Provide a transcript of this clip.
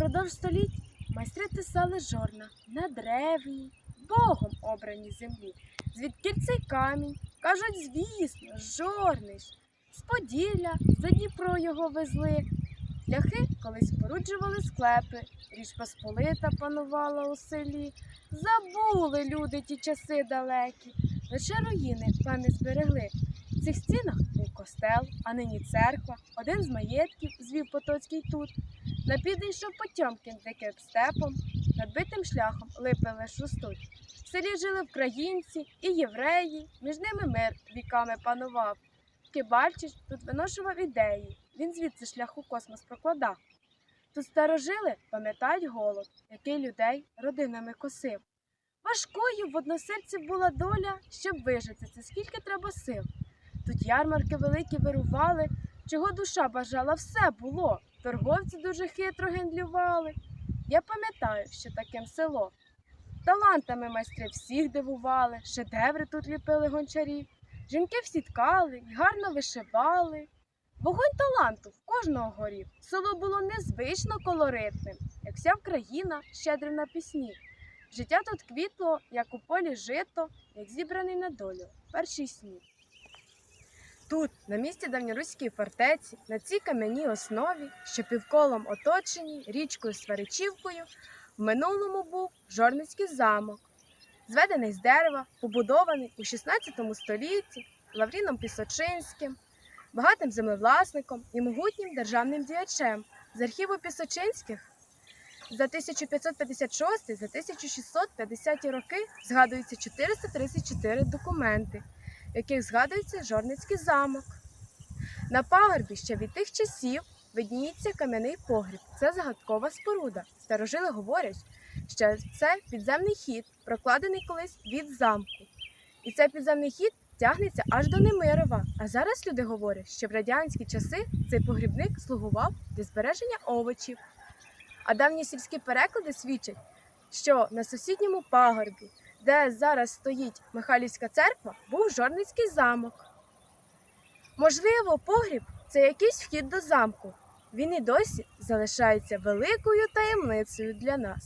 Впродовж століть майстри тисали жорна на древній, Богом обраній землі. Звідки цей камінь? Кажуть, звісно, жорний ж. З Поділля за Дніпро його везли. Ляхи колись споруджували склепи, річ Посполита панувала у селі. Забули люди ті часи далекі, лише руїни пам'ять зберегли. В цих стінах був костел, а нині церква, один з маєтків звів Потоцький тут. На південь йшов Потьомкін диким степом, над битим шляхом липи лиш ростуть. В селі жили українці і євреї, між ними мир віками панував. Кибальчич тут виношував ідеї, він звідси шлях у космос прокладав. Тут старожили пам'ятають голод, який людей родинами косив. Важкою в односерці була доля, щоб вижити це скільки треба сил. Тут ярмарки великі вирували, чого душа бажала, все було. Торговці дуже хитро гендлювали. Я пам'ятаю, що таким село. Талантами майстри всіх дивували, шедеври тут ліпили гончарі. Жінки всі ткали й гарно вишивали. Вогонь таланту в кожного горів. Село було незвично колоритним, як вся Україна щедрим на пісні. Життя тут квітло, як у полі жито, як зібраний на долю перший сніг. Тут, на місці давньоруської фортеці, на цій кам'яній основі, що півколом оточені річкою Сваричівкою, в минулому був Жорницький замок, зведений з дерева, побудований у 16 столітті Лавріном Пісочинським, багатим землевласником і могутнім державним діячем з архіву Пісочинських. За 1556 за 1650 роки згадується 434 документи, в яких згадується Жорницький замок. На пагорбі ще від тих часів видніється кам'яний погріб. Це загадкова споруда. Старожили говорять, що це підземний хід, прокладений колись від замку. І цей підземний хід тягнеться аж до Немирова. А зараз люди говорять, що в радянські часи цей погрібник слугував для збереження овочів. А давні сільські переклади свідчать, що на сусідньому пагорбі, де зараз стоїть Михайлівська церква, був Жорницький замок. Можливо, погріб це якийсь вхід до замку. Він і досі залишається великою таємницею для нас.